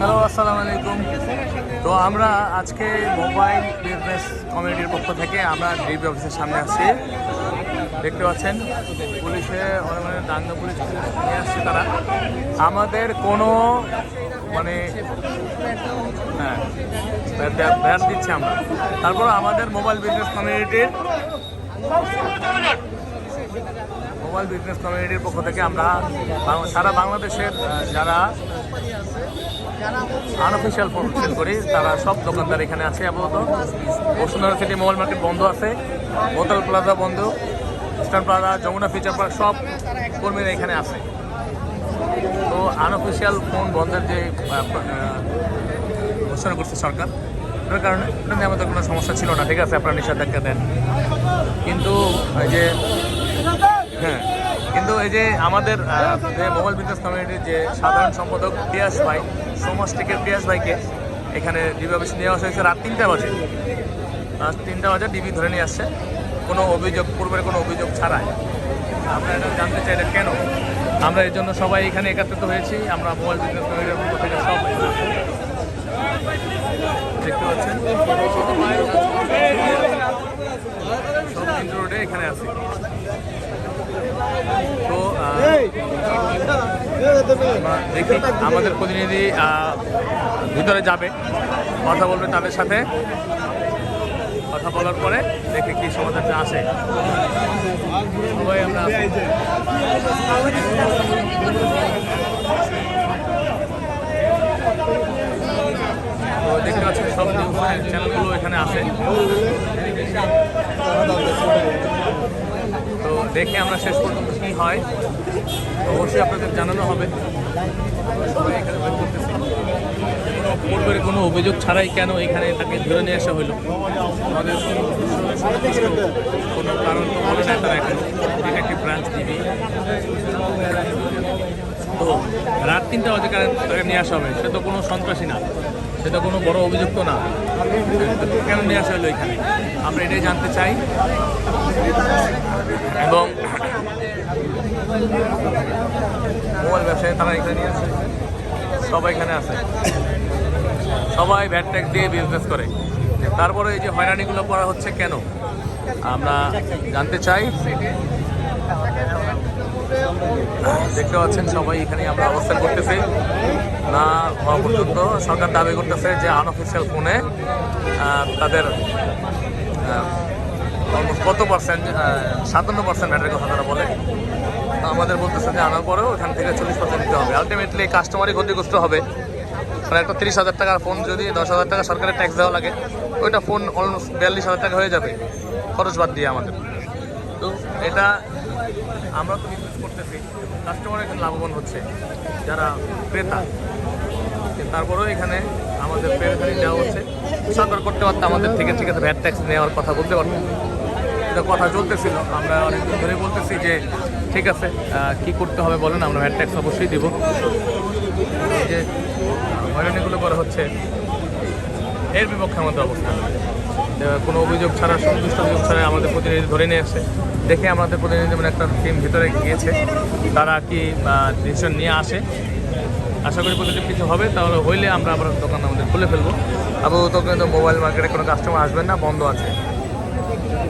Hello, আসসালামু আলাইকুম। তো আমরা আজকে মোবাইল বিজনেস কমিটির পক্ষ থেকে আমরা ডিবি অফিসের সামনে আসছি দেখতে পাচ্ছেন, পুলিশে মানে দাঙ্গা পুলিশ নিয়ে আসছে তারা। আমাদের কোনো মানে হ্যাঁ ব্যাট দিচ্ছে আমরা। তারপর আমাদের মোবাইল বিজনেস কমিউনিটির মোবাইল বিজনেস কমিউনিটির পক্ষ থেকে আমরা সারা বাংলাদেশের যারা আনঅফিসিয়াল ফোন সেল করি, তারা সব দোকানদার এখানে আছে আপাতত। বসুন্ধরা সিটি মোবাইল মার্কেট বন্ধ আছে বোতল প্লাজা বন্ধ eastern plaza Jamuna future park সব কর্মীরা এখানে আছে। তো আনঅফিসিয়াল ফোন বন্ধের যে ঘোষণা করছে সরকার, এটার কারণে আমাদের কোনো সমস্যা ছিল না। ঠিক আছে, আপনারা নিষেধাজ্ঞা দেন। কিন্তু এই যে হ্যাঁ কিন্তু এই যে আমাদের মোবাইল বিজনেস কমিউনিটির যে সাধারণ সম্পাদক পিয়াস ভাই সমষ্টিকের পিয়াস ভাইকে এখানে ডিবি অফিসে নিয়ে আসা হয়েছে রাত তিনটা বাজে। রাত তিনটা বাজে ডিবি ধরে নিয়ে আসছে। কোনো অভিযোগ, পূর্বের কোনো অভিযোগ ছাড়াই। আমরা এটা জানতে চাই কেন? আমরা এই জন্য সবাই এখানে একত্রিত হয়েছি। আমরা মোবাইল বিজনেস কমিউনিটির পক্ষ থেকে সব দেখতে পাচ্ছেন? সব রোডে এখানে আছি। তো দেখি, আমাদের প্রতিনিধি ভিতরে যাবে, কথা বলবে তাদের সাথে। কথা বলার পরে দেখে কি সমাধানটা আসে। তো দেখতে পাচ্ছেন সব চ্যানেলগুলো এখানে আছে। দেখে আমরা শেষ পর্যন্ত কী হয়। অবশ্যই আপনাদের জানানো হবে। কোনো অভিযোগ ছাড়াই কেন এখানে তাকে ধরে নিয়ে আসা হলো? আমাদের কোনো কারণ তো বলে না তারা এখানে। একটি ব্রাঞ্চ দিবি তো রাত তিনটা বাজে তাকে নিয়ে আসা হবে। সে তো কোনো সন্ত্রাসী না। সে তো কোনো বড় অভিযুক্ত না। কেন নিয়ে আসা হলো এখানে? আমরা এটাই জানতে চাই। এবং মোবাইল ব্যবসায়ী তারা এখানে আসে। সবাই এখানে আছে সবাই ভ্যাট ট্যাক্স দিয়ে বিজনেস করে। তারপরে এই যে হয়রানিগুলো করা হচ্ছে কেন? আমরা জানতে চাই। দেখতে পাচ্ছেন সবাই এখানে আমরা অবস্থান করতেছি। না হওয়া পর্যন্ত সরকার দাবি করতেছে যে আনঅফিসিয়াল ফোনে তাদের almost কত পার্সেন্ট সাতান্ন পার্সেন্ট ব্যাটারির কথা তারা বলে? আমাদের বলতেছে যে আনার পরেও এখান থেকে চল্লিশ পার্সেন্ট দিতে হবে। আলটিমেটলি কাস্টমারই ক্ষতিগ্রস্ত হবে। মানে একটা তিরিশ হাজার টাকার ফোন যদি দশ হাজার টাকা সরকারের ট্যাক্স দেওয়া লাগে, ওইটা ফোন অলমোস্ট বিয়াল্লিশ হাজার টাকা হয়ে যাবে, খরচ বাদ দিয়ে আমাদের। তো এটা আমরা তো বিজনেস করতেছি কাস্টমার এখানে লাভবান হচ্ছে, যারা ক্রেতা। তারপরেও এখানে আমাদের পেরেখানি দেওয়া হচ্ছে। সরকার করতে পারতো আমাদের থেকে ঠিক আছে ভ্যাট ট্যাক্স নেওয়ার কথা বলতে পারতো এটা কথা চলতেছিল। আমরা অনেকদিন ধরে বলতেছি যে, ঠিক আছে কি করতে হবে বলেন, আমরা ভ্যাট ট্যাক্স অবশ্যই দেবো। যে, হয়রানিগুলো করা হচ্ছে, এর বিপক্ষে আমাদের অবস্থান যে কোনো অভিযোগ ছাড়া, সন্তুষ্ট অভিযোগ ছাড়া আমাদের প্রতিনিধি ধরে নিয়ে এসে দেখে আমাদের প্রতিনিধি যেমন একটা টিম ভিতরে গিয়েছে, তারা কি ডিসিশন নিয়ে আসে? আশা করি পজিটিভ কিছু হবে, তাহলে হইলে আমরা আবার দোকান আমাদের খুলে ফেলব। আপাতত কিন্তু মোবাইল মার্কেটে কোনো কাস্টমার আসবেন না, বন্ধ আছে। できない。